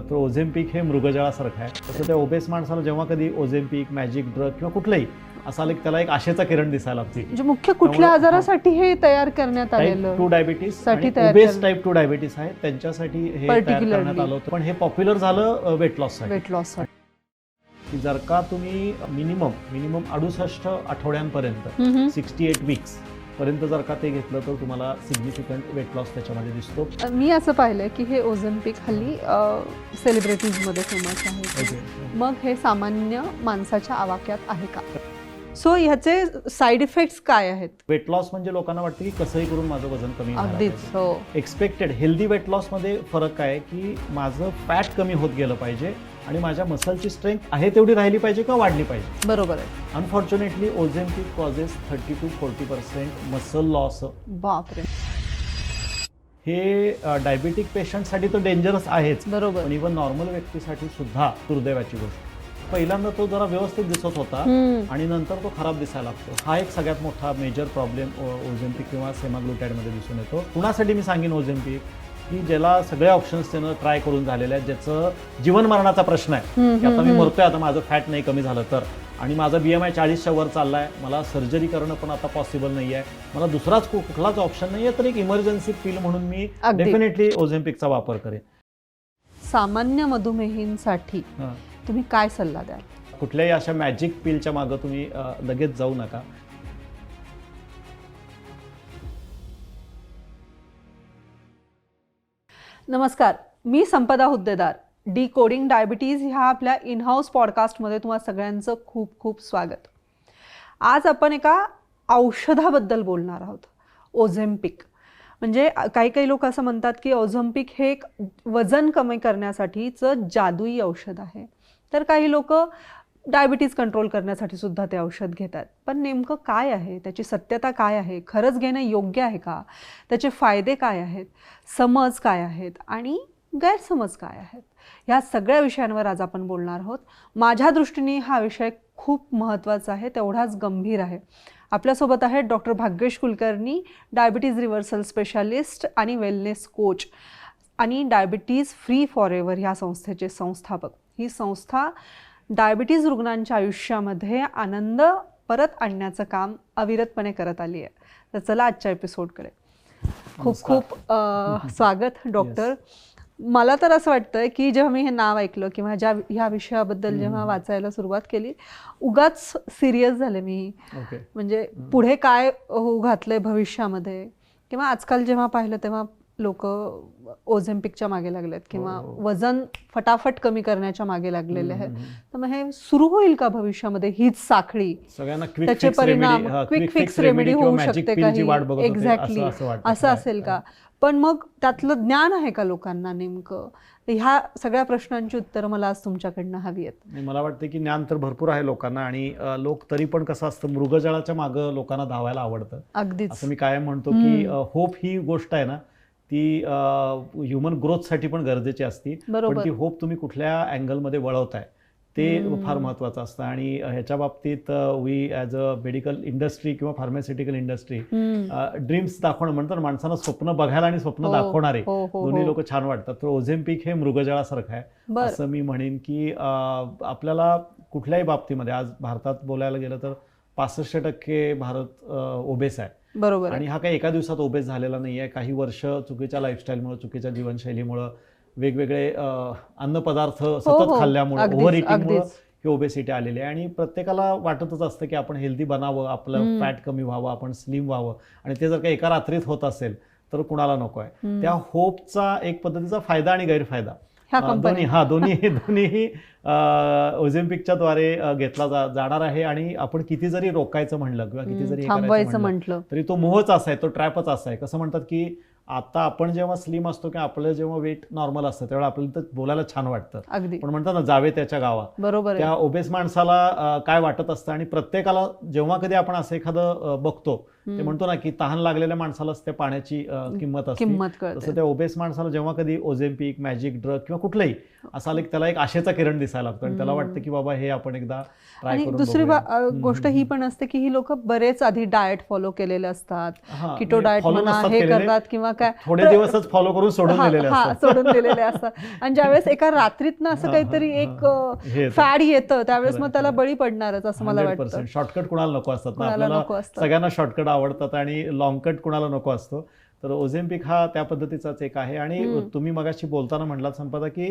तर ओझेम्पिक हे मृगजळासारखं आहे. तसं त्या ओबेस माणसाला जेव्हा कधी ओझेम्पिक मॅजिक ड्रग किंवा कुठलंही असं की त्याला एक आशेचा किरण दिसायला लागते. म्हणजे मुख्य कुठल्या आजारासाठी हे तयार करण्यात आलेलं टू डायबिटीससाठी ओबेस. टाईप टू डायबिटीस आहे. त्यांच्यासाठी हे तयार. करण्यात आलं होतं. पण हे पॉप्युलर झालं वेट लॉससाठी. वेट लॉस की जर का तुम्ही मिनिमम मिनिमम अडुसष्ट आठवड्यांपर्यंत सिक्स्टी एट वीक्स पर्यंत जर का ते घेतलं तर तुम्हाला सिग्निफिकंट वेट लॉस त्याच्यामध्ये दिसतो. मी असं पाहिलंय की हे ओझम्पिक हल्ली सेलिब्रिटीजमध्ये फेमस आहे. मग हे सामान्य माणसाच्या आवाक्यात आहे का? सो ह्याचे साईड इफेक्ट्स काय आहेत? वेट लॉस म्हणजे लोकांना वाटतं की कसंही करून माझं वजन कमी अगदीच. हो. एक्सपेक्टेड हेल्दी वेट लॉसमध्ये फरक काय की माझं फॅट कमी होत गेलं पाहिजे. आणि माझ्या मसलची स्ट्रेंथ आहे तेवढी राहिली पाहिजे किंवा वाढली पाहिजे? बरोबर आहे. Unfortunately Ozempic causes thirty to forty percent muscle loss बापरे. हे डायबिटिक पेशंटसाठी तर डेंजरस आहेच. बरोबर. पण इव्हन नॉर्मल व्यक्तीसाठी सुद्धा दुर्दैवाची गोष्ट. पहिल्यांदा तो जरा व्यवस्थित दिसत होता हम्म. आणि नंतर तो खराब दिसायला लागतो. हा एक सगळ्यात मोठा मेजर प्रॉब्लेम ओझेम्पिक किंवा सेमाग्लुटाईडमध्ये दिसून येतो. कुणासाठी मी सांगेन ओझेम्पिक की ज्याला सगळे ऑप्शन्स त्यानं ट्राय करून झालेले आहेत ज्याचं जीवन मरणाचा प्रश्न आहे. की आता मी मरतोय आता माझं फॅट नाही कमी झालं तर. आणि माझा बी एम आय चाळीसच्या वर चाललाय मला सर्जरी करणं पण आता पॉसिबल नाही आहे मला दुसराच कुठलाच ऑप्शन नाही आहे तर एक इमर्जन्सी पिल म्हणून मी. डेफिनेटली ओझेम्पिकचा वापर करेन. सामान्य मधुमेहींसाठी. तुम्ही काय सल्ला द्याल? कुठल्याही अशा मॅजिक पिलच्या मागं तुम्ही लगेच जाऊ नका. नमस्कार मी Sampada Huddedar. D coding diabetes ह्या आपल्या इनहाऊस पॉडकास्टमध्ये तुम्हा सगळ्यांचं खूप खूप स्वागत. आज आपण एका औषधाबद्दल बोलणार आहोत ओझेम्पिक म्हणजे काही काही लोक असं म्हणतात की ओझम्पिक हे एक वजन कमी करण्यासाठीचं जादुई औषध आहे. तर काही लोक डायबिटीज कंट्रोल करण्यासाठी सुद्धा ते औषध घेतात. पण नेमकं काय आहे? त्याची सत्यता काय आहे? खरंच घेणं योग्य आहे का? त्याचे फायदे काय आहेत? समज काय आहेत? आणि गैरसमज काय आहेत? ह्या सगळ्या विषयांवर आज आपण बोलणार आहोत. माझ्या दृष्टीने हा विषय खूप महत्त्वाचा आहे तेवढाच गंभीर आहे. आपल्यासोबत आहेत doctor Bhagyesh Kulkarni diabetes reversal specialist आणि वेलनेस कोच आणि डायबिटीज फ्री फॉर एव्हर ह्या संस्थेचे संस्थापक. ही संस्था डायबिटीज रुग्णांच्या आयुष्यामध्ये आनंद परत आणण्याचं काम अविरतपणे करत आली आहे. तर चला आजच्या एपिसोडकडे खूप. खूप स्वागत डॉक्टर मला तर असं वाटतं की जेव्हा मी हे नाव ऐकलं किंवा ज्या ह्या विषयाबद्दल जेव्हा वाचायला सुरुवात केली उगाच सिरियस झाले मी. म्हणजे पुढे काय होऊ घातलंय भविष्यामध्ये? किंवा आजकाल जेव्हा पाहिलं तेव्हा लोक ओझेम्पिकच्या मागे लागलेत किंवा हो, हो. वजन फटाफट कमी करण्याच्या मागे लागलेले आहेत. तर मग हे सुरू होईल का भविष्यामध्ये हीच साखळी? त्याचे परिणाम क्विक फिक्स रेमेडी होऊ शकते काही. एक्झॅक्टली असं असेल का? पण मग त्यातलं ज्ञान आहे का लोकांना नेमकं? ह्या सगळ्या प्रश्नांची उत्तरं मला आज तुमच्याकडनं हवी आहेत. मला वाटतं की ज्ञान तर भरपूर आहे लोकांना आणि लोक तरी पण कसं असतं मृगजळाच्या मागं लोकांना धावायला आवडतं. अगदीच. असं मी कायम म्हणतो की होप ही गोष्ट आहे ना ती ह्युमन ग्रोथसाठी पण गरजेची असती. पण ती होप तुम्ही कुठल्या अँगलमध्ये वळवताय ते. फार महत्वाचं असतं. आणि ह्याच्या बाबतीत we as a medical industry किंवा फार्मास्युटिकल इंडस्ट्री. ड्रीम्स दाखवणं म्हणतात माणसांना स्वप्न बघायला आणि स्वप्न हो, दाखवणारे. हो, हो, दोन्ही. लोक छान वाटतात. तर ओझेम्पिक हे मृगजळासारखं आहे. असं मी म्हणेन की आपल्याला कुठल्याही बाबतीमध्ये आज भारतात बोलायला गेलं तर पासष्ट टक्के भारत ओबेस आहे. बरोबर आणि हा काही एका दिवसात ओबेस झालेला नाही आहे काही वर्ष चुकीच्या लाईफस्टाईलमुळे चुकीच्या जीवनशैलीमुळं वेगवेगळे अं, अन्नपदार्थ सतत हो. खाल्ल्यामुळे ओव्हर इटिंगमुळे. ही ओबेसिटी आलेली आहे आणि प्रत्येकाला वाटतच असतं की आपण हेल्दी बनावं आपलं. फॅट कमी व्हावं आपण स्लिम व्हावं आणि ते जर का एका रात्रीत होत असेल तर कुणाला नको आहे. त्या होपचा एक पद्धतीचा फायदा आणि गैरफायदा ह्या कंपनी हा दोन्ही दोन्हीही ओझेम्पिकच्या द्वारे घेतला जा जाणार आहे आणि आपण किती जरी रोकायचं म्हणलं किंवा किती जरी थांबवायचं म्हटलं. तरी तो मोहच असा आहे तो ट्रॅपच असा आहे. कसं म्हणतात की आता आपण जेव्हा स्लिम असतो किंवा आपलं जेव्हा वेट नॉर्मल असतं त्यावेळेला आपल्याला तर बोलायला छान वाटतं. अगदी. पण म्हणतात ना जावे त्याच्या गावा. बरोबर त्या ओबेस माणसाला काय वाटत असतं आणि प्रत्येकाला जेव्हा कधी आपण असं एखादं बघतो ते म्हणतो ना की तहान लागलेल्या माणसालाच त्या पाण्याची किंमत असते किंमत तसं त्या ओबेस माणसाला जेव्हा कधी ओझेम्पिक मॅजिक ड्रग किंवा कुठलंही असं आलं की त्याला एक आशेचा किरण दिसायला लागतो आणि त्याला. वाटतं की बाबा हे आपण एकदा आणि दुसरी गोष्ट ही. पण असते की ही लोक बरेच आधी डाएट फॉलो केलेले असतात किटो म्हणजे डाएट follow म्हणा नसतात हे. करतात किंवा काय थोडे दिवसच फॉलो करून सोडून दिलेले असतात सोडून दिलेले असतात आणि ज्यावेळेस एका रात्रीतनं असं काहीतरी एक. फॅड येतं त्यावेळेस मग त्याला. बळी पडणारच असं मला वाटतं शॉर्टकट कुणाला नको असतात. सगळ्यांना शॉर्टकट आवडतात आणि लॉंग कट कुणाला नको असतो. तर ओझेम्पिक हा त्या पद्धतीचाच एक आहे. आणि. तुम्ही मगाशी बोलताना म्हणलात संपदा की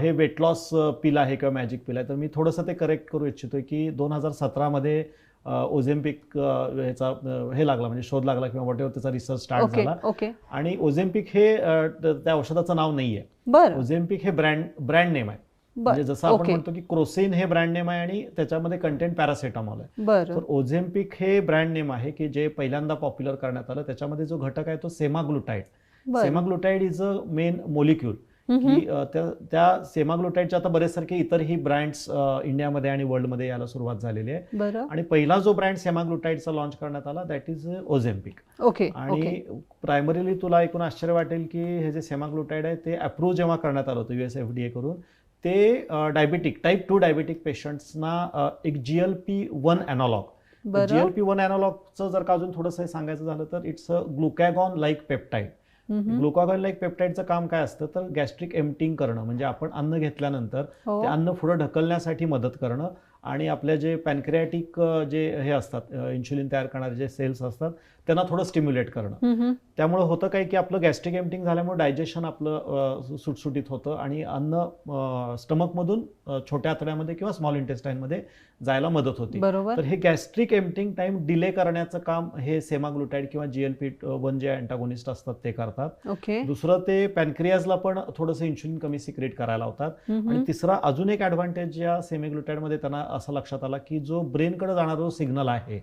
हे वेट लॉस पिल आहे किंवा मॅजिक पिल आहे. तर मी थोडंसं ते करेक्ट करू इच्छितोय की दोन हजार सतरामध्ये ओझेम्पिक ह्याचा हे लागला म्हणजे शोध लागला किंवा वॉट त्याचा रिसर्च स्टार्ट झाला. ओके आणि ओझेम्पिक हे त्या औषधाचं नाव नाहीये. बर. ओझेम्पिक हे ब्रँड ब्रँड नेम आहे. म्हणजे जसं आपण म्हणतो की क्रोसिन हे ब्रँड नेम आहे आणि त्याच्यामध्ये कंटेंट पॅरासेटामॉल आहे. तर ओझेम्पिक हे ब्रँड नेम आहे की जे पहिल्यांदा पॉप्युलर करण्यात आलं. त्याच्यामध्ये जो घटक आहे तो semaglutide semaglutide is a main molecule की त्या त्या सेमाग्लुटाईडचे आता बरेचसारखे इतरही ब्रँड्स इंडियामध्ये आणि वर्ल्डमध्ये यायला सुरुवात झालेली आहे. आणि पहिला जो ब्रँड सेमाग्लुटाईडचा लॉन्च करण्यात आला दॅट इज ओझेम्पिक ओके आणि प्रायमरीली तुला ऐकून आश्चर्य वाटेल की हे जे सेमाग्लुटाईड आहे ते अप्रूव्ह जेव्हा करण्यात आलं होतं युएस एफ डी ए करून ते डायबिटिक टाईप टू डायबिटिक पेशंट्सना एक G L P one analogue G L P one अॅनॉलॉगचं जर का अजून थोडंसं सांगायचं झालं तर it's a glucagon like peptide. Glucagon like पेप्टाईडचं काम काय असतं? तर गॅस्ट्रिक एम्प्टिंग करणं म्हणजे आपण अन्न घेतल्यानंतर हो. ते अन्न पुढं ढकलण्यासाठी मदत करणं आणि आपल्या जे पॅनक्रियाटिक जे हे असतात इन्शुलिन तयार करणारे जे सेल्स असतात त्यांना थोडं स्टिम्युलेट करणं. त्यामुळे होतं काय की आपलं गॅस्ट्रिक एम्प्टिंग झाल्यामुळे डायजेशन आपलं सुटसुटीत होतं आणि अन्न स्टमकमधून छोट्या आतड्यामध्ये किंवा स्मॉल इंटेस्टाईनमध्ये जायला मदत होती. बरोबर. तर हे गॅस्ट्रिक एम्प्टिंग टाइम डिले करण्याचं काम हे सेमाग्लुटाईड किंवा जीएलपी वन जे अँटागोनिस्ट असतात ते करतात. ओके. दुसरं ते पॅनक्रियाजला पण थोडंसं इन्शुलिन कमी सिक्रेट करायला हम्म. आणि तिसरा अजून एक ऍडव्हान्टेज या सेमिग्लुटाईडमध्ये त्यांना असं लक्षात आला की जो ब्रेनकडे जाणारा जो सिग्नल आहे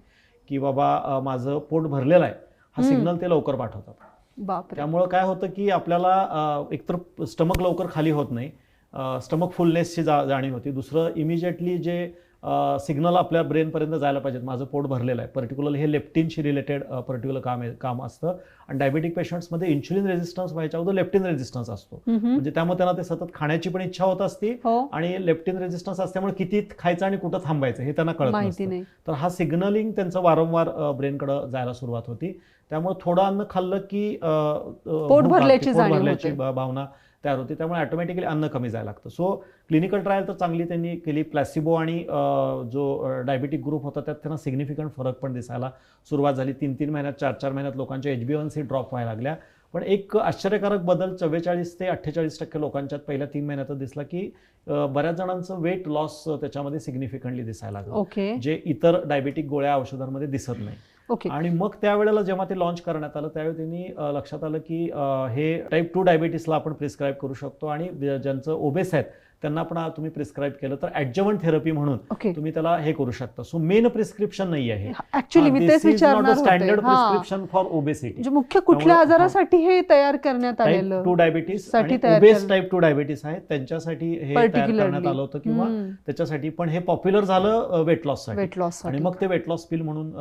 की बाबा माझं पोट भरलेलं आहे. हा. सिग्नल ते लवकर पाठवतात. त्यामुळं काय होतं की आपल्याला एकतर स्टमक लवकर खाली होत नाही स्टमक फुलनेसची जा जाणीव होती. दुसरं इमिजिएटली जे सिग्नल आपल्या ब्रेनपर्यंत जायला पाहिजेत. माझं पोट भरलेलं आहे. पर्टिक्युलर हे लेप्टिनशी रिलेटेड पर्टिक्युलर काम आहे काम असतं. आणि डायबेटिक पेशंट्समध्ये इन्शुलिन रेजिस्टन्स व्हायच्या अगोदर लेप्टिन रेजिस्टन्स असतो. म्हणजे त्यामुळे त्यांना ते सतत खाण्याची पण इच्छा होत असते हो. आणि लेप्टिन रेजिस्टन्स असल्यामुळे किती खायचं आणि कुठं थांबायचं हे त्यांना कळत नाही. तर हा सिग्नलिंग त्यांचं वारंवार ब्रेनकडे जायला सुरुवात होती. त्यामुळे थोडं अन्न खाल्लं की पोट भरल्याची भावना तयार होती. त्यामुळे ऑटोमॅटिकली अन्न कमी जायला लागतं. सो क्लिनिकल ट्रायल तर चांगली त्यांनी केली. प्लॅसिबो आणि जो डायबिटिक ग्रुप होता त्यात त्यांना सिग्निफिकंट फरक पण दिसायला सुरुवात झाली. तीन तीन महिन्यात चार चार महिन्यात लोकांच्या H B one C drop व्हायला लागल्या. पण एक आश्चर्यकारक बदल चव्वेचाळीस ते अठ्ठेचाळीस टक्के लोकांच्यात पहिल्या तीन महिन्यातच दिसला की बऱ्याच जणांचं वेट लॉस त्याच्यामध्ये सिग्निफिकंटली दिसायला लागलं. ओके जे इतर डायबेटिक गोळ्या औषधांमध्ये दिसत नाही. ओके. आणि मग त्यावेळेला जेव्हा ते लॉन्च करण्यात आलं त्यावेळी त्यांनी लक्षात आलं की हे टाईप टू डायबिटीसला आपण प्रिस्क्राईब करू शकतो आणि ज्यांचं ओबेस आहेत त्यांना पण तुम्ही प्रिस्क्राईब केलं तर ऍडजवंट थेरपी म्हणून तुम्ही त्याला हे करू शकता सो मेन प्रिस्क्रिप्शन नाही आहे स्टँडर्ड. प्रिस्क्रिप्शन फॉर ओबेसिटी मुख्य कुठल्या. आजारासाठी हे तयार करण्यात आलेलं टू डायबिटीससाठी ओबेस. टाईप टू डायबिटीस आहे त्यांच्यासाठी हे तयार. करण्यात आलं होतं किंवा. त्याच्यासाठी पण हे पॉप्युलर झालं वेट लॉस आणि मग ते वेट लॉस पिल म्हणून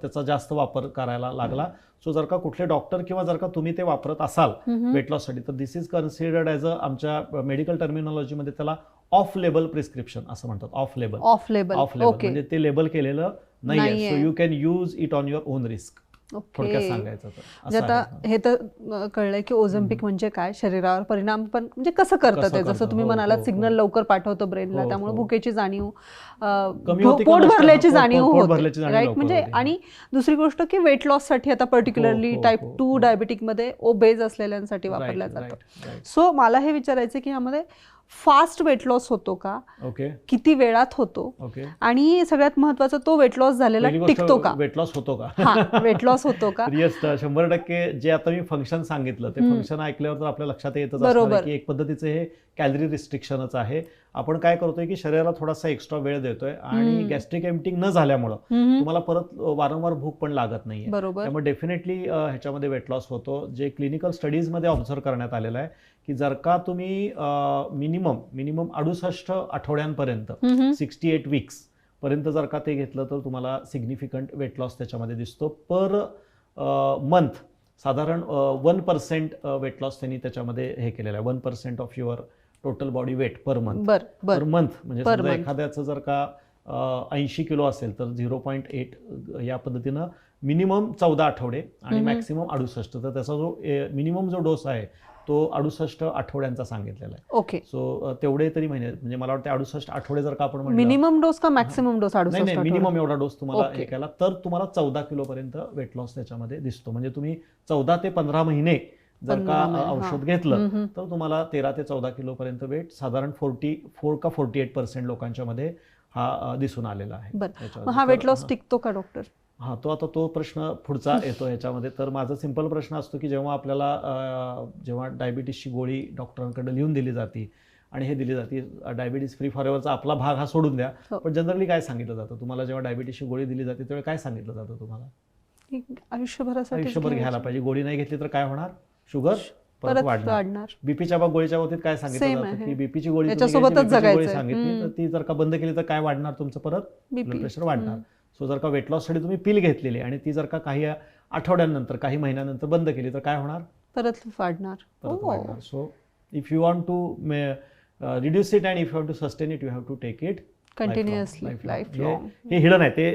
त्याचा जास्त वापर करायला लागला सो जर का कुठले डॉक्टर किंवा जर का तुम्ही ते वापरत असाल वेट लॉससाठी तर this is considered as a आमच्या मेडिकल टर्मिनॉलॉजीमध्ये त्याला ऑफ लेबल प्रिस्क्रिप्शन असं म्हणतात. Off label off label off label म्हणजे ते लेबल केलेलं नाही. So you can use it on your own risk थोडक्यात ओके सांगायचं म्हणजे आता. हे तर कळलंय की ओझम्पिक म्हणजे काय शरीरावर परिणाम पण म्हणजे कसं करतं ते जसं तुम्ही हो, म्हणालात हो, सिग्नल हो. लवकर पाठवतं ब्रेनला हो, त्यामुळे हो. भुकेची जाणीव पोट? भरल्याची जाणीव होते राईट म्हणजे. आणि दुसरी गोष्ट की वेट लॉससाठी आता पर्टिक्युलरली हो, टाईप हो, टू हो. डायबिटिकमध्ये ओबेज असलेल्यांसाठी Right, वापरलं right, जातं. सो मला हे विचारायचं की ह्यामध्ये फास्ट वेट लॉस होतो का? ओके किती वेळात होतो? ओके आणि सगळ्यात महत्वाचं तो वेट लॉस झालेला टिकतो का? वेट लॉस होतो का? हा वेट लॉस होतो का? येस शंभर टक्के जे आता मी फंक्शन सांगितलं ते. फंक्शन ऐकल्यावर तर आपल्या लक्षात असणार बरोबर. एक पद्धतीचं हे कॅलरी रिस्ट्रिक्शनच आहे. आपण काय करतोय की शरीराला थोडासा एक्स्ट्रा वेळ देतोय आणि. गॅस्ट्रिक एम्प्टिंग न झाल्यामुळं तुम्हाला परत वारंवार भूक पण लागत नाहीये. बरोबर. त्यामुळे डेफिनेटली ह्याच्यामध्ये वेट लॉस होतो. जे क्लिनिकल स्टडीजमध्ये ऑब्झर्व करण्यात आलेलं आहे की जर का तुम्ही मिनिमम मिनिमम अडुसष्ट आठवड्यांपर्यंत सिक्स्टी एट वीक्स पर्यंत जर का ते घेतलं तर तुम्हाला सिग्निफिकंट वेट लॉस त्याच्यामध्ये दिसतो. पर मंथ साधारण वन पर्सेंट वेट लॉस त्यांनी त्याच्यामध्ये हे केलेलं आहे. One percent of your total body weight per month बर बर पर मंथ म्हणजे समजा. एखाद्याचं जर का ऐंशी किलो असेल तर झिरो पॉईंट एट या पद्धतीनं मिनिमम चौदा आठवडे आणि. मॅक्सिमम अडुसष्ट तर त्याचा जो मिनिमम जो डोस आहे तो अडुसष्ट आठवड्यांचा सांगितलेला आहे ओके सो तेवढे तरी महिने म्हणजे मला वाटतं अडुसष्ट आठवडे जर का आपण मिनिमम डोस का मॅक्सिमम डोस नाही? मिनिमम एवढा डोस तुम्हाला. हे केला तर तुम्हाला चौदा किलो पर्यंत वेट लॉस त्याच्यामध्ये दिसतो म्हणजे तुम्ही चौदा ते पंधरा महिने जर 15 का औषध. घेतलं. तर तुम्हाला तेरा ते चौदा किलो पर्यंत वेट साधारण फोर्टी फोर का फोर्टी एट पर्सेंट लोकांच्या मध्ये हा दिसून आलेला आहे. हा वेट लॉस. टिकतो का डॉक्टर हा तो आता तो प्रश्न पुढचा येतो ह्याच्यामध्ये तर माझा सिंपल प्रश्न असतो की जेव्हा आपल्याला जेव्हा डायबिटीसची गोळी डॉक्टरांकडे लिहून दिली जाते आणि हे दिली जाते डायबिटीस फ्री फॉरएव्हरचा आपला भाग हा सोडून द्या. हो. पण जनरली काय सांगितलं जातं? तुम्हाला जेव्हा डायबिटीसची गोळी दिली जाते तेव्हा काय सांगितलं जातं तुम्हाला? आयुष्यभरासाठी आयुष्यभर घ्यायला पाहिजे. गोळी नाही घेतली तर काय होणार? शुगर परत वाढणार बीपीच्या गोळीच्या बाबतीत काय सांगितलं बीपीची गोळी. सांगितली तर. ती जर का बंद केली तर काय वाढणार तुमचं परत. ब्लड प्रेशर वाढणार. सो जर का वेट लॉससाठी तुम्ही पिल घेतलेली आणि ती जर का काही आठवड्यांनंतर काही महिन्यानंतर बंद केली तर काय होणार परत वाढणार परत. वाढणार so if you want to reduce it and if you have to sustain it you have to take it Continuously, lifelong. हे हिडन आहे ते.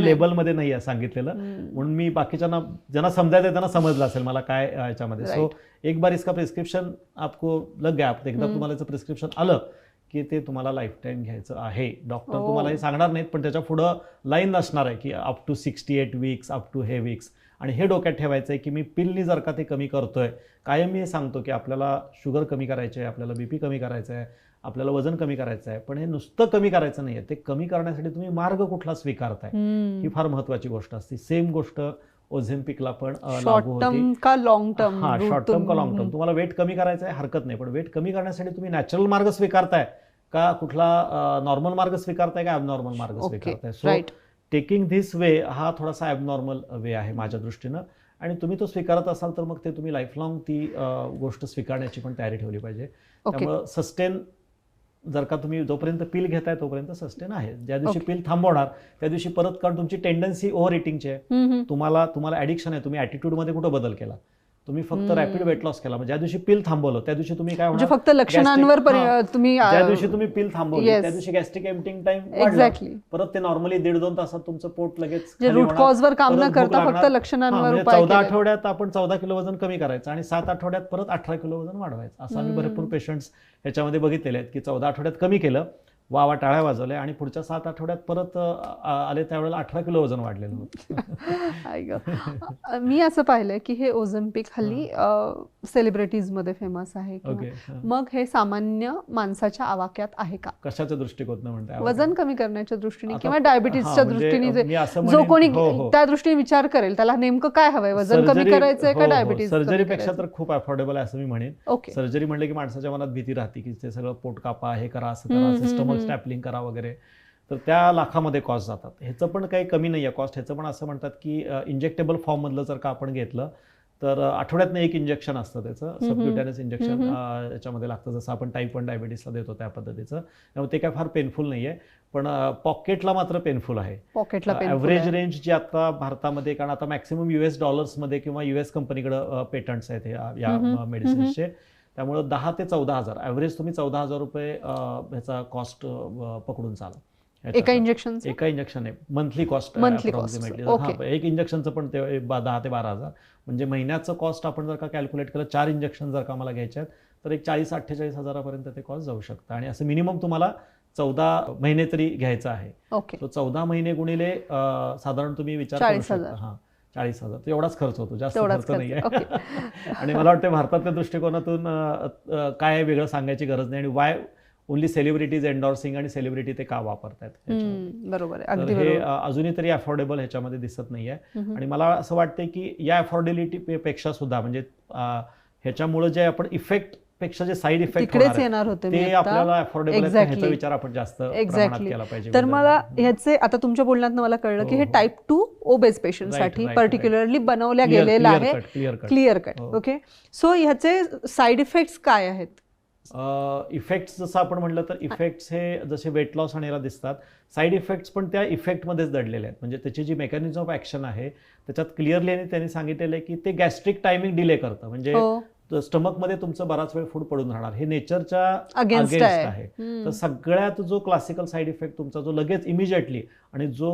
लेबलमध्ये नाही आहे सांगितलेलं. म्हणून मी बाकीच्यांना ज्यांना समजायचं त्यांना समजलं असेल मला काय याच्यामध्ये सो एक बार इसका प्रिस्क्रिप्शन आपको लग गया आप- एकदा. तुम्हाला प्रिस्क्रिप्शन आलं की ते तुम्हाला लाईफ टाईम घ्यायचं आहे डॉक्टर Oh. तुम्हाला हे सांगणार नाहीत पण त्याच्या पुढं लाईन असणार आहे की up to sixty eight weeks up to हे वीक्स आणि हे डोक्यात ठेवायचं आहे की मी पिलनी जर का ते कमी करतोय कायम मी हे सांगतो की आपल्याला शुगर कमी करायची आहे आपल्याला बीपी कमी करायचं आहे आपल्याला वजन कमी करायचं आहे पण हे नुसतं कमी करायचं नाही आहे ते कमी करण्यासाठी तुम्ही मार्ग कुठला स्वीकारताय. ही फार महत्वाची गोष्ट असते. सेम गोष्ट ओझेम्पिकला पण लागू टर्म का लॉंग टर्म हा शॉर्ट टर्म का लॉंग टर्म तुम्हाला वेट कमी करायचं आहे हरकत नाही. पण वेट कमी करण्यासाठी तुम्ही नॅचरल मार्ग स्वीकारताय का कुठला नॉर्मल मार्ग स्वीकारताय का ॲबनॉर्मल मार्ग स्वीकारताय? सो टेकिंग धिस वे हा थोडासा ॲबनॉर्मल वे आहे माझ्या दृष्टीनं. आणि तुम्ही तो स्वीकारत असाल तर मग ते तुम्ही लाईफलॉंग ती अ, गोष्ट स्वीकारण्याची पण तयारी ठेवली पाहिजे. त्यामुळं सस्टेन जर का तुम्ही जोपर्यंत पिल घेताय तोपर्यंत सस्टेन आहे ज्या दिवशी Okay. पिल थांबवणार त्या दिवशी परत कारण तुमची टेंडन्सी ओव्हर इटिंगची आहे. तुम्हाला तुम्हाला ऍडिक्शन आहे तुम्ही ॲटिट्यूडमध्ये कुठं बदल केला तुम्ही फक्त. रॅपिड वेट लॉस केला म्हणजे ज्या दिवशी पिल थांबवलं त्या दिवशी तुम्ही काय म्हणजे फक्त लक्षणांवर. तुम्ही ज्या दिवशी तुम्ही पिल थांबवली. त्या दिवशी गॅस्ट्रिक एम्प्टिंग टाइम एक्झॅक्टली परत ते नॉर्मली दीड दोन तासात तुमचं पोट लगेच रूट. कॉज वर काम न करता फक्त लक्षणांवर म्हणजे चौदा. आठवड्यात आपण चौदा किलो वजन कमी करायचं आणि सात आठवड्यात परत अठरा किलो वजन वाढवायचं असं आम्ही. भरपूर पेशंट्स याच्यामध्ये बघितलेले आहेत की चौदा आठवड्यात कमी केलं वावा टाळ्या वाजवल्या आणि पुढच्या सात आठवड्यात परत आले त्यावेळेला अठरा किलो वजन वाढलेलं होतं. मी असं पाहिलंय की हे ओझम्पिक हल्ली सेलिब्रिटीजमध्ये फेमस आहे हा. मग हे सामान्य माणसाच्या आवाक्यात आहे का? कशाच्या दृष्टिकोन म्हणताय? वजन कमी करण्याच्या दृष्टीने किंवा डायबिटीसच्या हा, म्हणजे दृष्टीने जे- कोणी हो, हो. त्या दृष्टीने विचार करेल त्याला नेमकं काय हवंय? वजन कमी करायचंय हो, का हो. डायबिटीज सर्जरीपेक्षा तर खूप अफोर्डेबल आहे असं मी म्हणेन. ओके. सर्जरी म्हणले की माणसाच्या मनात भीती राहते की ते सगळं पोट कापा हे करा असं करा हम्म. स्टॅपलिंग करा वगैरे. तर त्या लाखामध्ये कॉस्ट जातात. ह्याचं पण काही कमी नाही आहे कॉस्ट ह्याचं पण असं म्हणतात की इंजेक्टेबल फॉर्ममधलं जर का आपण घेतलं तर आठवड्यातनं एक इंजेक्शन असतं त्याचं. Subcutaneous injection. याच्यामध्ये लागतं. जसं आपण टाईप वन डायबिटीसला देतो त्या पद्धतीचं. त्यामुळे ते काय फार पेनफुल नाही आहे पण पॉकेटला मात्र पेनफुल आहे. पॉकेटला ॲव्हरेज रेंज जी आता भारतामध्ये कारण आता मॅक्सिमम युएस डॉलर्समध्ये किंवा युएस कंपनीकडे पेटंट्स आहेत या मेडिसिन्सचे त्यामुळं दहा ते चौदा हजार. ॲव्हरेज तुम्ही चौदा हजार रुपये ह्याचा कॉस्ट पकडून चाला. एका. इंजेक्शन एका इंजेक्शन आहे मंथली कॉस्ट okay. एक इंजेक्शनचं पण ते दहा ते बारा हजार. म्हणजे महिन्याचं कॉस्ट आपण जर का कॅल्क्युलेट केलं चार इंजेक्शन जर का मला घ्यायचे आहेत तर एक चाळीस अठ्ठेचाळीस हजारापर्यंत ते कॉस्ट जाऊ शकतं. आणि असं मिनिमम तुम्हाला चौदा महिने तरी घ्यायचं आहे. चौदा महिने गुणिले साधारण तुम्ही विचार करू 40,000. शकता. हा. चाळीस हजार. तर एवढाच खर्च होतो. जास्त खर्च नाही आहे. आणि मला वाटतं भारतातल्या दृष्टिकोनातून काय वेगळं सांगायची गरज नाही. आणि वाय ओनली सेलिब्रिटीज एंडॉर्सिंग आणि सेलिब्रिटी ते का वापरतात. बरोबर हे अजूनही तरी अफोर्डेबल ह्याच्यामध्ये दिसत नाहीये. आणि मला असं वाटतंय की या अफोर्डेबिलिटी पेक्षा सुद्धा म्हणजे ह्याच्यामुळे जे आपण इफेक्ट पेक्षा जे साईड इफेक्ट तिकडेच येणार होते ते. आपल्याला अफोर्डेबल. विचार आपण जास्त एक्झॅक्टली केला पाहिजे तर मला. ह्याचे आता तुमच्या बोलण्यात मला कळलं की हो, हे. टाईप टू ओबेस पेशंटसाठी पर्टिक्युलरली बनवल्या गेलेलं आहे. Clear cut. ओके सो ह्याचे साईड इफेक्ट्स काय आहेत इफेक्ट्स जसं आपण म्हटलं तर इफेक्ट्स हे जसे वेट लॉस आणि याला दिसतात साईड इफेक्ट्स पण त्या इफेक्टमध्येच दडलेले आहेत म्हणजे त्याची जी मेकॅनिझम ऑफ ॲक्शन आहे त्याच्यात क्लिअरली त्यांनी सांगितलेलं आहे की ते गॅस्ट्रिक टायमिंग डिले करतं म्हणजे हो स्टमकमध्ये तुमचं बराच वेळ फूड पडून राहणार. हे नेचरच्या अगेन्स्ट आहे. तर सगळ्यात जो क्लासिकल साईड इफेक्ट तुमचा जो लगेच इमिजिएटली आणि जो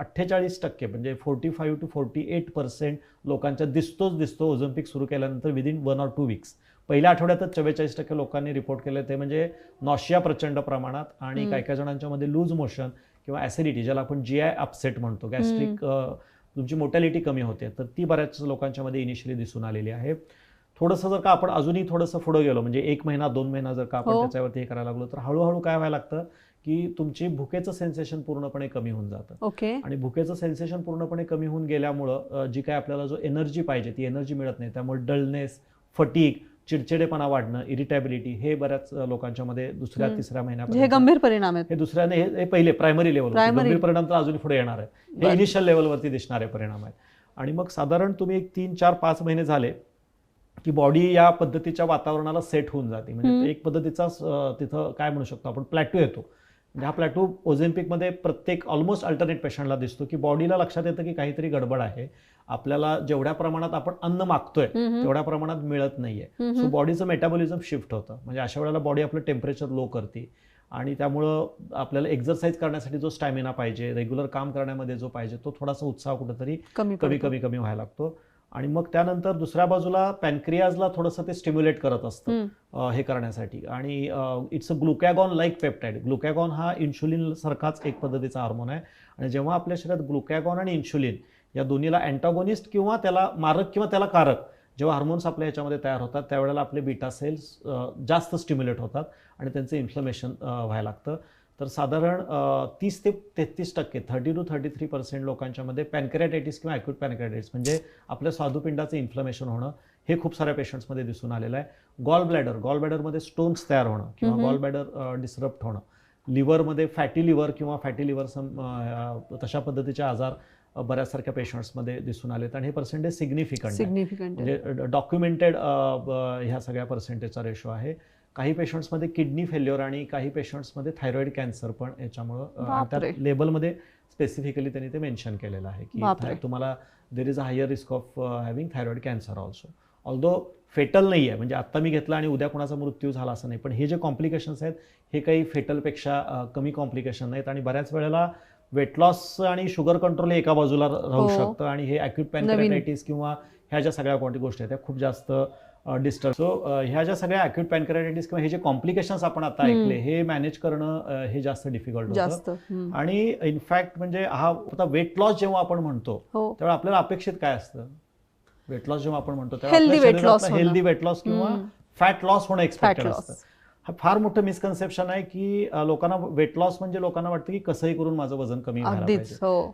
अठ्ठेचाळीस टक्के म्हणजे forty five to forty eight percent लोकांच्या दिसतोच दिसतो ओझम्पिक सुरू केल्यानंतर within one or two weeks पहिल्या आठवड्यातच चव्वेचाळीस टक्के लोकांनी रिपोर्ट केले ते म्हणजे नॉशिया प्रचंड प्रमाणात आणि. काही काही जणांच्या मध्ये लूज मोशन किंवा ॲसिडिटी ज्याला आपण जी आय अपसेट म्हणतो. गॅस्ट्रिक तुमची मोटॅलिटी कमी होते. तर ती बऱ्याच लोकांच्या मध्ये इनिशियली दिसून आलेली आहे. थोडंसं जर का आपण अजूनही थोडंसं पुढे गेलो म्हणजे एक महिना दोन महिना जर का आपण हो. त्याच्यावरती हे करायला लागलो तर हळूहळू काय व्हायला लागतं की तुमची भुकेचं सेन्सेशन पूर्णपणे कमी होऊन जातं ओके आणि भुकेचं सेन्सेशन पूर्णपणे कमी होऊन गेल्यामुळं जी काय आपल्याला जो एनर्जी पाहिजे ती एनर्जी मिळत नाही त्यामुळे डलनेस फटीक चिडचिडेपणा वाढणं इरिटॅबिलिटी हे बऱ्याच लोकांच्या मध्ये दुसऱ्या. तिसऱ्या म्हणजे हे गंभीर परिणाम आहेत हे दुसऱ्याने हे पहिले प्रायमरी लेवल. गंभीर परिणाम तर अजून पुढे येणार आहे हे. इनिशियल लेवलवरती दिसणारे परिणाम आहेत आणि मग साधारण तुम्ही एक तीन चार पाच महिने झाले की बॉडी या पद्धतीच्या वातावरणाला सेट होऊन जाते. म्हणजे एक पद्धतीचा तिथं काय म्हणू शकतो आपण प्लॅटू येतो म्हणजे हा प्लॅटू ओझेम्पिकमध्ये प्रत्येक ऑलमोस्ट अल्टरनेट पेशंटला दिसतो की बॉडीला लक्षात येतं की काहीतरी गडबड आहे आपल्याला जेवढ्या प्रमाणात आपण अन्न मागतोय. तेवढ्या प्रमाणात मिळत नाहीये. सो बॉडीचं मेटाबॉलिझम शिफ्ट होतं म्हणजे अशा वेळेला बॉडी आपलं टेम्परेचर लो करते आणि त्यामुळं आपल्याला एक्झरसाईज करण्यासाठी जो स्टॅमिना पाहिजे रेग्युलर काम करण्यामध्ये जो पाहिजे तो थोडासा उत्साह कुठेतरी कमी. कमी कमी व्हायला लागतो आणि मग त्यानंतर दुसऱ्या बाजूला पॅनक्रियाजला थोडंसं ते स्टिम्युलेट करत असतं हे करण्यासाठी. आणि it's a glucagon like peptide glucagon हा इन्शुलिन सारखाच एक पद्धतीचा हार्मोन आहे. आणि जेव्हा आपल्या शरीरात ग्लुकॅगॉन आणि इन्शुलिन या दोन्हीला अँटागोनिस्ट किंवा त्याला मारक किंवा त्याला कारक जेव्हा हार्मोन्स आपल्या ह्याच्यामध्ये तयार होतात त्यावेळेला आपले बीटा सेल्स जास्त स्टिम्युलेट होतात आणि त्यांचं इन्फ्लमेशन व्हायला लागतं. तर साधारण तीस ते तेहतीस टक्के thirty two thirty three percent लोकांच्यामध्ये pancreatitis किंवा ॲक्यूट पॅनक्रियाटायटिस म्हणजे आपल्या स्वादुपिंडाचं इन्फ्लमेशन होणं हे खूप साऱ्या पेशंट्समध्ये दिसून आलेलं आहे. गॉल ब्लॅडर गॉल ब्लॅडरमध्ये स्टोन्स तयार होणं किंवा. गॉल ब्लॅडर डिस्टर्ब होणं. लिव्हरमध्ये फॅटी लिव्हर किंवा फॅटी लिव्हर सम तशा पद्धतीचे आजार बऱ्याचसारख्या पेशंट्समध्ये दिसून आलेत आणि हे पर्सेंटेज सिग्निफिकंट म्हणजे डॉक्युमेंटेड ह्या सगळ्या पर्सेंटेजचा रेशो आहे. काही पेशंट्समध्ये किडनी फेल्युअर आणि काही पेशंट्समध्ये थायरॉइड कॅन्सर पण याच्यामुळं. त्यात लेबलमध्ये स्पेसिफिकली त्यांनी ते मेन्शन केलेलं आहे की तुम्हाला there is a higher risk of having thyroid cancer also although fatal नाही आहे म्हणजे आत्ता मी घेतला आणि उद्या कोणाचा मृत्यू झाला असं नाही पण हे जे कॉम्प्लिकेशन्स आहेत हे काही फेटलपेक्षा कमी कॉम्प्लिकेशन नाहीत आणि बऱ्याच वेळेला वेट लॉस आणि शुगर कंट्रोल हे एका बाजूला राहू हो. शकतं आणि हे अॅक्यूट पॅनक्रायटायटिस किंवा ह्या ज्या सगळ्या कोणत्या गोष्टी आहेत त्या खूप जास्त डिस्टर्ब सो ह्या ज्या सगळ्या अॅक्यूट पॅनक्रायटायटिस किंवा हे जे कॉम्प्लिकेशन्स आपण आता. ऐकले हे मॅनेज करणं हे जास्त डिफिकल्ट होतं. आणि इनफॅक्ट म्हणजे हा आता वेट लॉस जेव्हा आपण म्हणतो हो तेव्हा आपल्याला अपेक्षित काय असतं वेट लॉस जेव्हा आपण म्हणतो होणं. हेल्दी वेट लॉस किंवा. फॅट लॉस होणं एक्सपेक्टेड लॉस असतं हा फार मोठं मिसकन्सेप्शन आहे की लोकांना वेट लॉस म्हणजे लोकांना वाटतं की कसंही करून माझं वजन कमी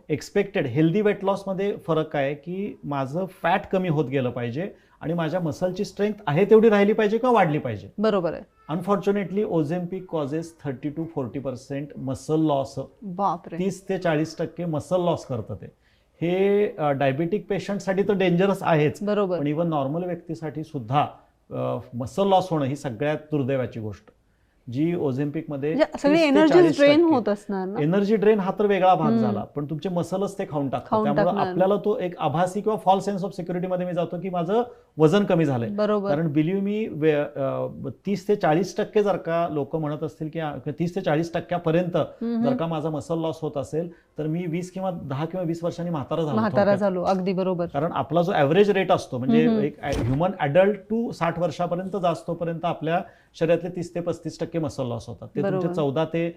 एक्सपेक्टेड हेल्दी वेट लॉसमध्ये फरक काय आहे की माझं फॅट कमी होत गेलं पाहिजे आणि माझ्या मसलची स्ट्रेंथ आहे तेवढी राहिली पाहिजे किंवा वाढली पाहिजे. बरोबर आहे. Unfortunately Ozempic causes thirty to forty percent muscle loss तीस ते चाळीस टक्के मसल लॉस करतं ते. हे डायबेटिक पेशंटसाठी तर डेंजरस आहेच. बरोबर. पण इव्हन नॉर्मल व्यक्तीसाठी सुद्धा मसल लॉस होणं ही सगळ्यात दुर्दैवाची गोष्ट. जी ओझेम्पिकमध्ये म्हणजे सगळी एनर्जी ड्रेन होत असणार एनर्जी ड्रेन हा तर वेगळा भाग. झाला पण तुमचे मसलच ते खाऊन टाकतात त्यामुळे. आपल्याला तो एक आभासी किंवा फॉल सेन्स ऑफ सिक्युरिटीमध्ये मी जातो की माझं वजन कमी झालंय बरोबर कारण बिलीव्ह मी तीस ते चाळीस टक्के जर का लोक म्हणत असतील की तीस ते चाळीस टक्क्यापर्यंत. जर का माझा मसल लॉस होत असेल तर मी वीस किंवा दहा किंवा वीस वर्षांनी म्हातारा झालो म्हातारा. झालो अगदी बरोबर कारण आपला जो ॲव्हरेज रेट असतो म्हणजे. एक ह्युमन अडल्ट टू साठ वर्षापर्यंत जास्तोपर्यंत आपल्या शरीरातले तीस ते पस्तीस टक्के मसल लॉस होतात ते तुमचे. चौदा ते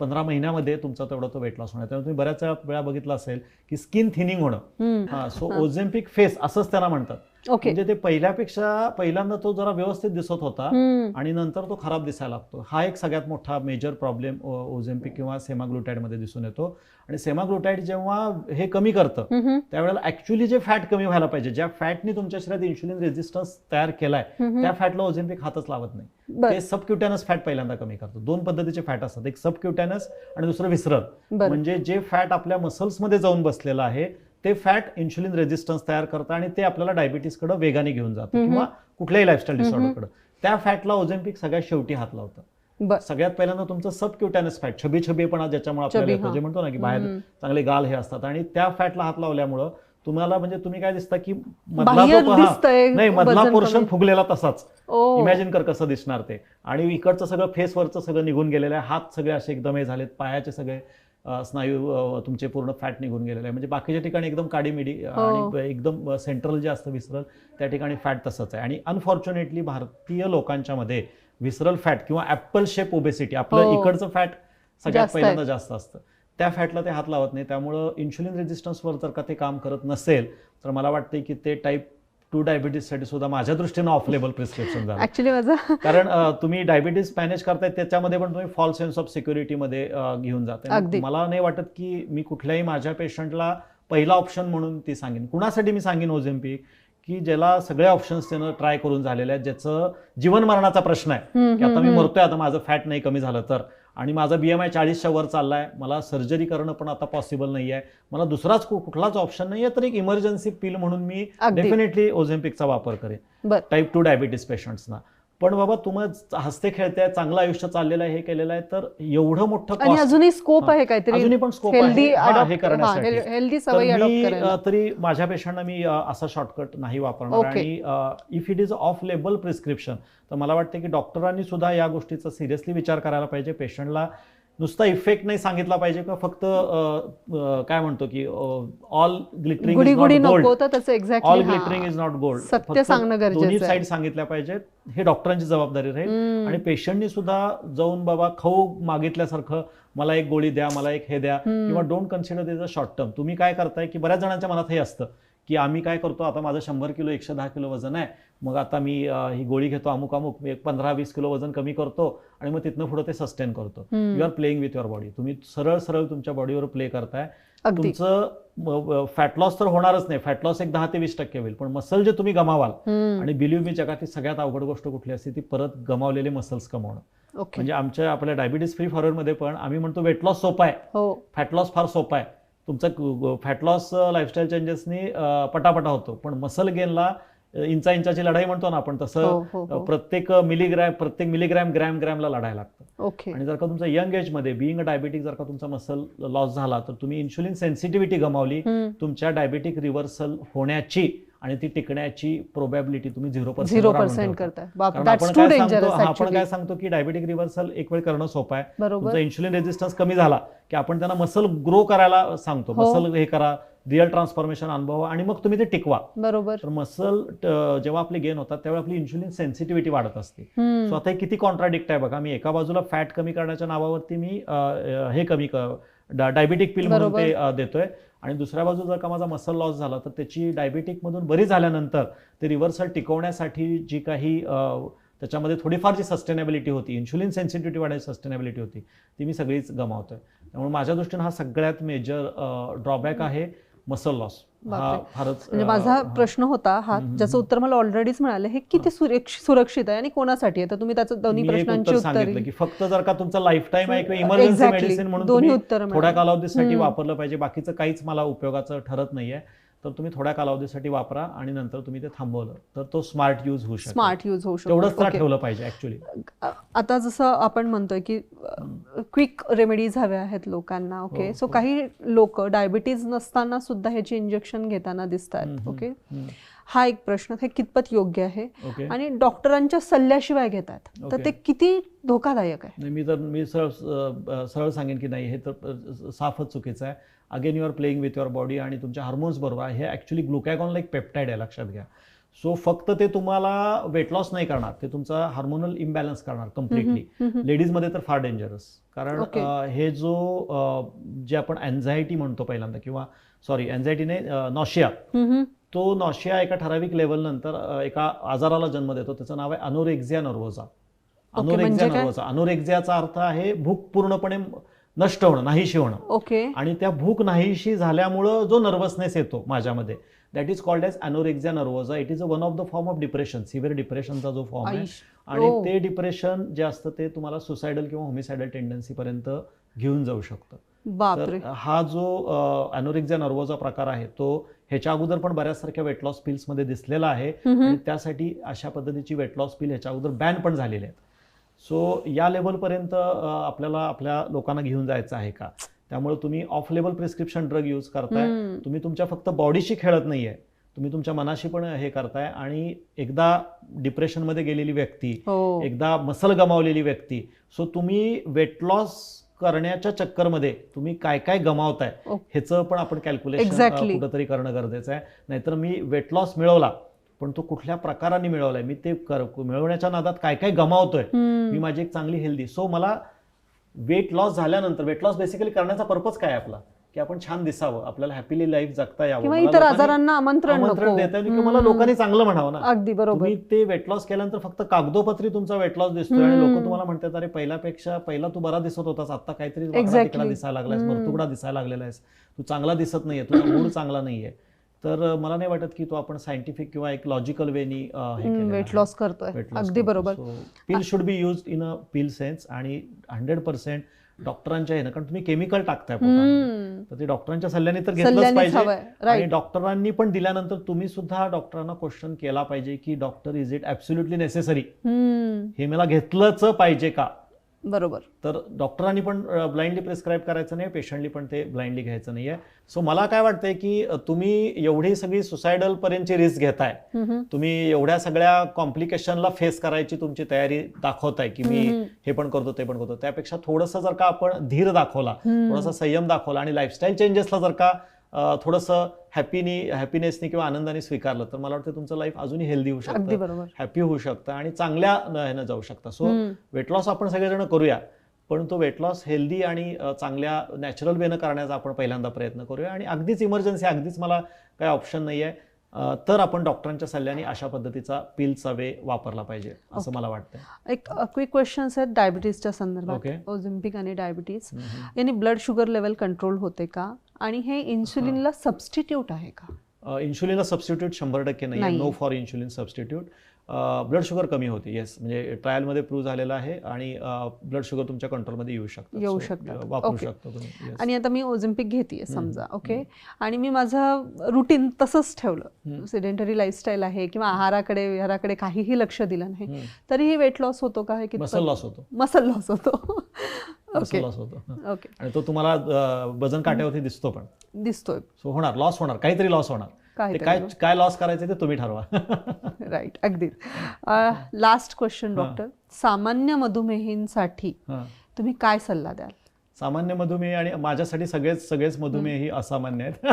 पंधरा महिन्यामध्ये तुमचा तेवढा तो वेट लॉस होणार त्यामुळे तुम्ही बऱ्याच वेळा बघितलं असेल की स्किन थिनिंग होणं. हा सो. ओझेम्पिक फेस असंच त्याला म्हणतात ओके. म्हणजे ते पहिल्यापेक्षा पहिल्यांदा तो जरा व्यवस्थित दिसत होता. आणि नंतर तो खराब दिसायला लागतो. हा एक सगळ्यात मोठा मेजर प्रॉब्लेम ओझेम्पिक किंवा सेमाग्लुटाईडमध्ये दिसून येतो. आणि सेमाग्लुटाईड जेव्हा हे कमी करतं. त्यावेळेला ऍक्च्युली जे फॅट कमी व्हायला पाहिजे ज्या फॅटनी तुमच्या शरीरात इन्शुलिन रेजिस्टन्स तयार केलाय. त्या फॅटला ओझेम्पिक हातच लावत नाही. ते सबक्युटॅनस फॅट पहिल्यांदा कमी करतो. दोन पद्धतीचे फॅट असतात. एक सबक्युटॅनस आणि दुसरं विसरल म्हणजे जे फॅट आपल्या मसल्समध्ये जाऊन बसलेलं आहे ते फॅट इन्शुलिन रेजिस्टन्स तयार करतं आणि ते आपल्याला डायबिटीसकडे वेगाने घेऊन जातं. किंवा कुठल्याही लाईफस्टाईल. डिसऑर्डरकडे त्या फॅटला ओझेम्पिक सगळ्यात शेवटी हात लावतं सगळ्यात पहिल्यांदा तुमचं सब क्युटॅनस फॅट छबी छबीपणा ज्याच्यामुळे आपल्याला येतो. जे म्हणतो ना की बाहेर. चांगले गाल हे असतात आणि त्या फॅटला हात लावल्यामुळं तुम्हाला म्हणजे तुम्ही काय दिसतं की मधला नाही मधला पोर्शन. फुगलेला तसाच इमॅजिन कर कसं दिसणार ते आणि इकडचं सगळं फेसवरचं सगळं निघून गेलेलं आहे हात सगळे असे एकदम हे झालेत पायाचे सगळे स्नायू तुमचे पूर्ण फॅट निघून गेलेले आहे म्हणजे बाकीच्या ठिकाणी एकदम काडीमिडी हो. आणि एकदम सेंट्रल जे असतं विसरल त्या ठिकाणी फॅट तसंच आहे आणि अनफॉर्च्युनेटली भारतीय लोकांच्या मध्ये विसरल फॅट किंवा ऍपल शेप ओबेसिटी आपलं हो. इकडचं फॅट सगळ्यात. पहिल्यांदा जास्त असतं त्या फॅटला ते हात लावत नाही त्यामुळं इन्शुलिन रेजिस्टन्सवर जर का ते काम करत नसेल तर मला वाटते की ते टाईप टू डायबिटीजसाठी सुद्धा माझ्या दृष्टीनं ऑफ लेबल प्रिस्क्रिप्शन झालं. ऍक्च्युली माझा कारण अ, तुम्ही डायबिटीज मॅनेज करताय त्याच्यामध्ये पण तुम्ही फॉल सेन्स ऑफ सिक्युरिटीमध्ये अ, घेऊन जाताय. अगदी. मला नाही वाटत की मी कुठल्याही माझ्या पेशंटला पहिला ऑप्शन म्हणून ती सांगेन. कुणासाठी मी सांगेन ओझेम्पिक की ज्याला सगळे ऑप्शन्स त्यानं ट्राय करून झालेले आहेत ज्याचं जीवन मरणाचा प्रश्न आहे. की आता मी मरतोय आता माझं फॅट नाही कमी झालं तर. आणि माझा बी एम आय चाळीसच्या वर चाललाय. मला सर्जरी करणं पण आता पॉसिबल नाही आहे मला दुसराच कुठलाच ऑप्शन नाही आहे तर एक इमर्जन्सी पिल म्हणून मी. डेफिनेटली ओझेम्पिकचा वापर करेन. टाईप टू डायबिटीस पेशंट्सना पण बाबा तुम्ही हसते खेळते चांगलं आयुष्य चाललेलं आहे हे केलेलं आहे तर एवढं मोठं अजूनही स्कोप. आहे काहीतरी अजूनही पण स्कोप हा, करण्यासाठी. तर माझ्या पेशंटना मी असा शॉर्टकट नाही वापरणार. आणि if it is off label prescription तर मला वाटतं की डॉक्टरांनी सुद्धा या गोष्टीचा सिरियसली विचार करायला पाहिजे. पेशंटला नुसता इफेक्ट नाही सांगितला पाहिजे किंवा फक्त काय म्हणतो की ऑल ग्लिटरिंग गुडी गुडी नको त्याचं all glittering is not gold सत्य सांगणं गरजेचं. साईड सांगितल्या पाहिजेत. हे डॉक्टरांची जबाबदारी राहील. आणि पेशंटनी सुद्धा जाऊन बाबा खाऊ मागितल्यासारखं मला एक गोळी द्या मला एक हे द्या. किंवा don't consider this a short term तुम्ही काय करताय की बऱ्याच जणांच्या मनात हे असतं. की आम्ही काय करतो आता माझं शंभर किलो एकशे दहा किलो वजन आहे मग आता मी ही गोळी घेतो अमुक अमुक एक पंधरा वीस किलो वजन कमी करतो आणि मग तिथनं पुढे ते सस्टेन करतो. You are playing with your body तुम्ही सरळ सरळ तुमच्या बॉडीवर प्ले करताय. तुमचं फॅट लॉस तर होणारच नाही. फॅट लॉस एक दहा ते वीस टक्के होईल. पण मसल जे तुम्ही गमावाल. आणि बिलीव्ह मी जगातली सगळ्यात अवघड गोष्ट कुठली असते ती परत गमावलेले मसल्स कमावणं. म्हणजे आमच्या आपल्या डायबिटीज फ्री फॉरवर्डमध्ये पण आम्ही म्हणतो वेट लॉस सोपा आहे. हो. फॅट लॉस फार सोपा आहे. तुमचा फॅट लॉस लाईफस्टाईल चेंजेसनी पटापटा होतो पण मसल गेनला इंचा इंचाची लढाई म्हणतो ना आपण हो, तसं हो, अ, हो. प्रत्येक मिलीग्रॅम प्रत्येक मिलीग्रॅम ग्रॅम ग्रॅमला लढायला लागतं ओके आणि जर का तुमचा यंग एजमध्ये बिईंग डायबिटिक जर का तुमचा मसल लॉस झाला तर तुम्ही इन्शुलिन सेन्सिटिव्हिटी गमावली. तुमच्या डायबिटिक रिव्हर्सल होण्याची आणि ती टिकण्याची प्रोबॅबिलिटी तुम्ही झिरो झिरो पर्सेंट करताय. आपण काय सांगतो हा, की डायबिटिक रिव्हर्सल एक वेळ करणं सोपं आहे. इन्शुलिन रेजिस्टन्स कमी झाला की आपण त्यांना मसल ग्रो करायला सांगतो. हो. मसल हे करा रिअल ट्रान्सफॉर्मेशन अनुभवा आणि मग तुम्ही ते टिकवा. बरोबर. तर मसल जेव्हा आपली गेन होतात त्यावेळी आपली इन्शुलिन सेन्सिटिव्हिटी वाढत असते. सो आता हे किती कॉन्ट्राडिक्ट आहे बघा. मी एका बाजूला फॅट कमी करण्याच्या नावावरती मी हे कमी डायबिटिक पिल म्हणून. ते देतोय. आणि दुसऱ्या बाजू जर का माझा मसल लॉस झाला तर त्याची डायबेटिकमधून बरी झाल्यानंतर ते रिव्हर्सल टिकवण्यासाठी जी काही त्याच्यामध्ये थोडीफार जी सस्टेनेबिलिटी होती इन्शुलिन सेन्सिटिव्हिटी वाढायची सस्टेनेबिलिटी होती ती मी सगळीच गमावतोय. त्यामुळे माझ्या दृष्टीनं हा सगळ्यात मेजर ड्रॉबॅक आहे. मसल लॉस म्हणजे माझा. प्रश्न होता हा ज्याचं उत्तर मला ऑलरेडीच मिळालं हे किती सुरक्ष- सुरक्षित आहे आणि कोणासाठी आहे तर तुम्ही त्याचं दोन्ही प्रश्नांची उत्तर की फक्त जर का तुमचा लाईफ टाईम आहे किंवा इमर्जन्सी. मेडिसिन म्हणून उत्तरं थोड्या. कालावधीसाठी. वापरलं पाहिजे बाकीचं काहीच मला उपयोगाचं ठरत नाहीये तर तुम्ही थोड्या कालावधीसाठी वापरा आणि नंतर तुम्ही ते थांबवलं तर तो स्मार्ट यूज होऊ शकतो स्मार्ट युज होऊ शकतो Okay. ठेवलं पाहिजे ऍक्च्युली आता जसं आपण म्हणतोय की क्विक रेमेडीज हव्या आहेत लोकांना ओके हो, सो हो. काही लोक डायबिटीज नसताना सुद्धा ह्याची इंजेक्शन घेताना दिसतात ओके हा एक प्रश्न हे कितपत योग्य आहे? आणि डॉक्टरांच्या सल्ल्याशिवाय घेतात तर. ते किती धोकादायक आहे? मी तर मी सरळ सरळ सांगेन की नाही हे तर साफच चुकीचं आहे. Again you are playing with your body आणि तुमच्या हार्मोन्स बरोबर आहे. हे ॲक्च्युली ग्लुकॅगॉन लाईक पेप्टाईड आहे लक्षात घ्या. सो फक्त ते तुम्हाला वेट लॉस नाही करणार. ते तुमचा हार्मोनल इम्बॅलन्स करणार कम्प्लिटली लेडीजमध्ये तर फार डेंजरस कारण Okay. हे जो जे आपण अँझायटी म्हणतो पहिल्यांदा किंवा सॉरी अँझायटी नाही नॉशिया. तो नॉशिया एका ठराविक लेवल नंतर एका आजाराला जन्म देतो. त्याचं नाव आहे अनोरेक्झिया नर्वोजा अनोरेक्झिया? नर्वोजा अनोरेक्झियाचा अर्थ आहे भूक पूर्णपणे नष्ट होणं नाहीशी होणं. ओके. आणि त्या भूक नाहीशी झाल्यामुळं जो नर्वसनेस येतो माझ्यामध्ये that is called as anorexia nervosa it is a one of the form of depression severe डिप्रेशनचा जो फॉर्म आहे. आणि हो. ते डिप्रेशन जे असतं ते तुम्हाला सुसायडल किंवा होमिसायडल टेंडन्सीपर्यंत घेऊन जाऊ शकतं. हा जो अॅनोरिक्झिया नर्वोचा प्रकार आहे तो ह्याच्या अगोदर पण बऱ्याचसारख्या वेट लॉस पिल्समध्ये दिसलेला आहे. आणि त्यासाठी अशा पद्धतीची वेट लॉस पिल ह्याच्या अगोदर बॅन पण झालेले आहेत. सो या लेवलपर्यंत आपल्याला आपल्या लोकांना घेऊन जायचं आहे का त्यामुळे तुम्ही ऑफ लेवल प्रिस्क्रिप्शन ड्रग यूज करताय. तुम्ही तुमच्या फक्त बॉडीशी खेळत नाहीये तुम्ही तुमच्या मनाशी पण हे करताय आणि एकदा डिप्रेशनमध्ये गेलेली व्यक्ती हो एकदा मसल गमावलेली व्यक्ती सो तुम्ही वेट लॉस करण्याच्या चक्करमध्ये तुम्ही काय काय गमावताय. ह्याचं पण आपण कॅल्क्युलेशन Exactly. कुठंतरी करणं गरजेचं आहे नाहीतर मी वेट लॉस मिळवला पण तो कुठल्या प्रकाराने मिळवलाय? मी ते कर मिळवण्याच्या नादात काय काय गमावतोय. मी माझी एक चांगली हेल्दी. सो मला वेट लॉस झाल्यानंतर वेट लॉस बेसिकली करण्याचा पर्पज काय आपला? की आपण छान दिसावं आपल्याला हॅपीली लाईफ जगता यावं. इतर आजारांना आमंत्रण देता येईल मला. लोकांनी चांगलं म्हणावं ना. अगदी बरोबर. ते वेट लॉस केल्यानंतर फक्त कागदोपत्री तुमचा वेट लॉस दिसतोय आणि. लोक तुम्हाला म्हणतात अरे पहिल्यापेक्षा पहिला तू बरा दिसत होतास आता काहीतरी दिसायला लागलायस. मरतुकडा दिसायला लागलेला आहेस तू चांगला दिसत नाहीये तुझा मूड चांगला नाहीये. तर मला नाही वाटत की तो आपण सायंटिफिक किंवा एक लॉजिकल वेनी वेट लॉस करतोय. अगदी बरोबर. Pill should be used in a pill sense आणि हंड्रेड पर्सेंट डॉक्टरांच्या कारण तुम्ही केमिकल टाकताय. तर ते डॉक्टरांच्या सल्ल्याने तर घेतलंच पाहिजे. आणि डॉक्टरांनी पण दिल्यानंतर तुम्ही सुद्धा डॉक्टरांना क्वेश्चन केला पाहिजे की doctor is it absolutely necessary हे मला घेतलंच पाहिजे का? बरोबर तर डॉक्टरांनी पण ब्लाइंडली प्रिस्क्राईब करायचं नाही पेशंटली पण ते ब्लाइंडली घ्यायचं नाहीये सो मला काय वाटतंय की तुम्ही एवढी सगळी सुसायडल पर्यंतची रिस्क घेताय. तुम्ही एवढ्या सगळ्या कॉम्प्लिकेशनला फेस करायची तुमची तयारी दाखवताय की मी. हे पण करतो ते पण करतो त्यापेक्षा थोडंसं जर का आपण धीर दाखवला. थोडासा संयम दाखवला आणि लाईफस्टाईल चेंजेसला जर का थोडंसं हॅपीनी हॅपीनेसनी किंवा आनंदाने स्वीकारलं तर मला वाटतं तुमचं लाईफ अजूनही हेल्दी होऊ शकतं. हॅपी होऊ शकतं आणि चांगल्या ह्यानं जाऊ शकतं. सो. वेट लॉस आपण सगळेजण करूया पण तो वेट लॉस हेल्दी आणि चांगल्या नॅचरल वेनं करण्याचा आपण पहिल्यांदा प्रयत्न करूया. आणि अगदीच इमर्जन्सी अगदीच मला काही ऑप्शन नाही आहे तर आपण डॉक्टरांच्या सल्ल्याने अशा पद्धतीचा पिलचा वे वापरला पाहिजे असं मला वाटतं एक क्विक क्वेश्चन्स आहेत डायबिटीजच्या. संदर्भात ओझिम्पिक आणि डायबिटीज. यांनी ब्लड शुगर लेवल कंट्रोल होते का? आणि हे इन्सुलिनला सबस्टिट्यूट आहे का? इन्शुलिनला सबस्टिट्यूट शंभर टक्के नाही. No for insulin substitute blood sugar कमी होते. येस म्हणजे ट्रायलमध्ये प्रूव्ह झालेलं आहे आणि ब्लड शुगर तुमच्या कंट्रोलमध्ये येऊ शकतं. येऊ. अ, वापरू. शकता. आणि आता मी ओझिम्पिक घेते समजा ओके आणि मी माझं रुटीन तसंच ठेवलं. सिडेंटरी लाईफस्टाईल आहे किंवा आहाराकडे विहाराकडे काहीही लक्ष दिलं नाही. तरीही वेट लॉस होतो का? हे मसल लॉस होतो. मसल लॉस होतो. ओके लॉस होतो. ओके आणि तो तुम्हाला वजन काट्यावरती दिसतो पण. दिसतोय. सो होणार. लॉस होणार. काहीतरी लॉस होणार. ते काय काय लॉस करायचं ते तुम्ही ठरवा. राईट अगदी लास्ट क्वेश्चन डॉक्टर सामान्य मधुमेहींसाठी. तुम्ही काय सल्ला द्याल? सामान्य मधुमेह आणि माझ्यासाठी सगळेच सगळेच मधुमेह ही असामान्य आहेत.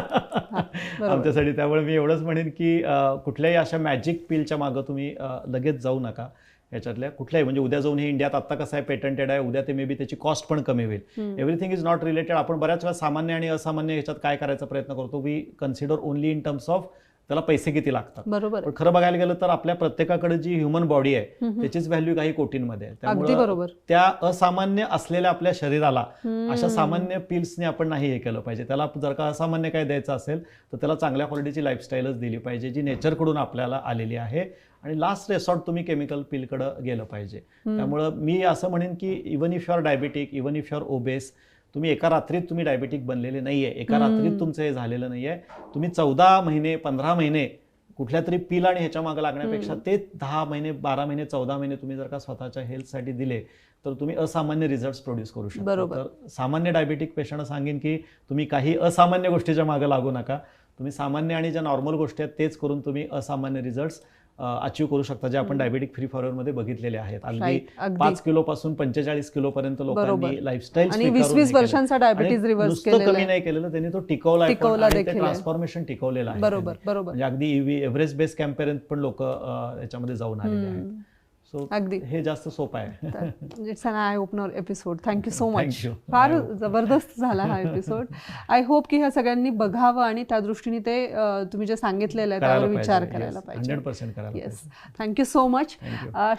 आमच्यासाठी त्यामुळे मी एवढंच म्हणेन की कुठल्याही अशा मॅजिक पिलच्या मागं तुम्ही लगेच जाऊ नका. याच्यातल्या कुठल्याही म्हणजे उद्या जाऊन हे इंडियात आत्ता कसं आहे पेटंटेड आहे उद्या ते मे बी त्याची कॉस्ट पण कमी होईल. एव्हरीथिंग इज नॉट रिलेटेड आपण बऱ्याच वेळा सामान्य आणि असामान्य ह्याच्यात काय करायचा प्रयत्न करतो? We consider only in terms of त्याला पैसे किती लागतात? बरोबर पण खरं बघायला गेलं तर आपल्या प्रत्येकाकडे जी ह्युमन बॉडी आहे. त्याचीच व्हॅल्यू काही कोटींमध्ये त्यामुळं बरोबर. त्या असामान्य असलेल्या आपल्या शरीराला. अशा सामान्य पिल्सने आपण नाही हे केलं पाहिजे. त्याला जर का असामान्य काय द्यायचं असेल तर त्याला चांगल्या क्वालिटीची लाईफस्टाईलच दिली पाहिजे जी नेचरकडून आपल्याला आलेली आहे. आणि लास्ट रेसॉर्ट तुम्ही केमिकल पिलकडं गेलं पाहिजे. त्यामुळं मी असं म्हणेन की even if your diabetic even if your obese तुम्ही एका रात्रीत तुम्ही डायबिटिक बनलेले नाहीये. एका हम्म. रात्रीत तुमचं हे झालेलं नाहीये. तुम्ही चौदा महिने पंधरा महिने कुठल्या तरी पिल आणि ह्याच्या मागे लागण्यापेक्षा ते दहा महिने बारा महिने चौदा महिने तुम्ही जर का स्वतःच्या हेल्थसाठी दिले तर तुम्ही असामान्य रिझल्ट प्रोड्यूस करू शकता. बरोबर. तर सामान्य डायबिटिक पेशंटना सांगेन की तुम्ही काही असामान्य गोष्टीच्या मागे लागू नका. तुम्ही सामान्य आणि ज्या नॉर्मल गोष्टी आहेत तेच करून तुम्ही असामान्य रिझल्ट अचीव्ह करू शकता जे आपण. डायबेटिक फ्री फॉरवर मध्ये बघितलेले आहेत अगदी पाच किलो पासून पंचेचाळीस किलो पर्यंत. लोकांनी लाईफस्टाईल वीस वीस वर्षांचा डायबिटीज रिव्हर्स कमी नाही केलेलं त्यांनी तो टिकवला. ट्रान्सफॉर्मेशन टिकवलेलं आहे बरोबर. बरोबर म्हणजे अगदी एव्हरेज बेस कॅम्पेअर पण लोक याच्यामध्ये जाऊन आलेले आहेत. सो अगदी. हे जास्त सोपं आहे. It's an eye opener episode thank you so much. फार. जबरदस्त झाला हा एपिसोड आय होप की ह्या सगळ्यांनी बघावं आणि त्या दृष्टीने ते तुम्ही जे सांगितलेलं आहे त्यावर विचार करायला पाहिजे. Yes thank you so much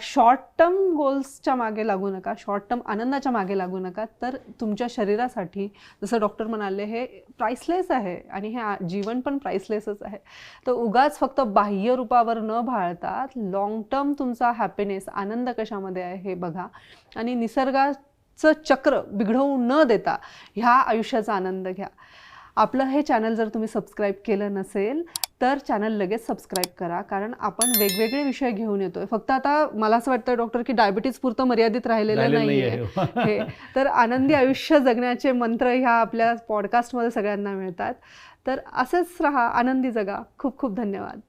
short term गोल्सच्या मागे लागू नका. शॉर्ट टर्म आनंदाच्या मागे लागू नका. तर तुमच्या शरीरासाठी जसं डॉक्टर म्हणाले हे प्राइसलेस आहे आणि हे जीवन पण प्राइसलेसच आहे. तर उगाच फक्त बाह्य रूपावर न भाळता लॉंग टर्म तुमचा हॅपीनेस आनंद कशामध्ये आहे हे बघा. आणि निसर्गात चं चक्र बिघडवू न देता ह्या आयुष्याचा आनंद घ्या. आपलं हे चॅनल जर तुम्ही सबस्क्राईब केलं नसेल तर चॅनल लगेच सबस्क्राईब करा. कारण आपण वेगवेगळे विषय घेऊन येतोय. फक्त आता मला असं वाटतं डॉक्टर की डायबिटीज पुरतं मर्यादित राहिलेलं नाही नाहीये. हे. तर आनंदी आयुष्य जगण्याचे मंत्र ह्या आपल्या पॉडकास्टमध्ये सगळ्यांना मिळतात. तर असंच राहा. आनंदी जगा. खूप खूप धन्यवाद.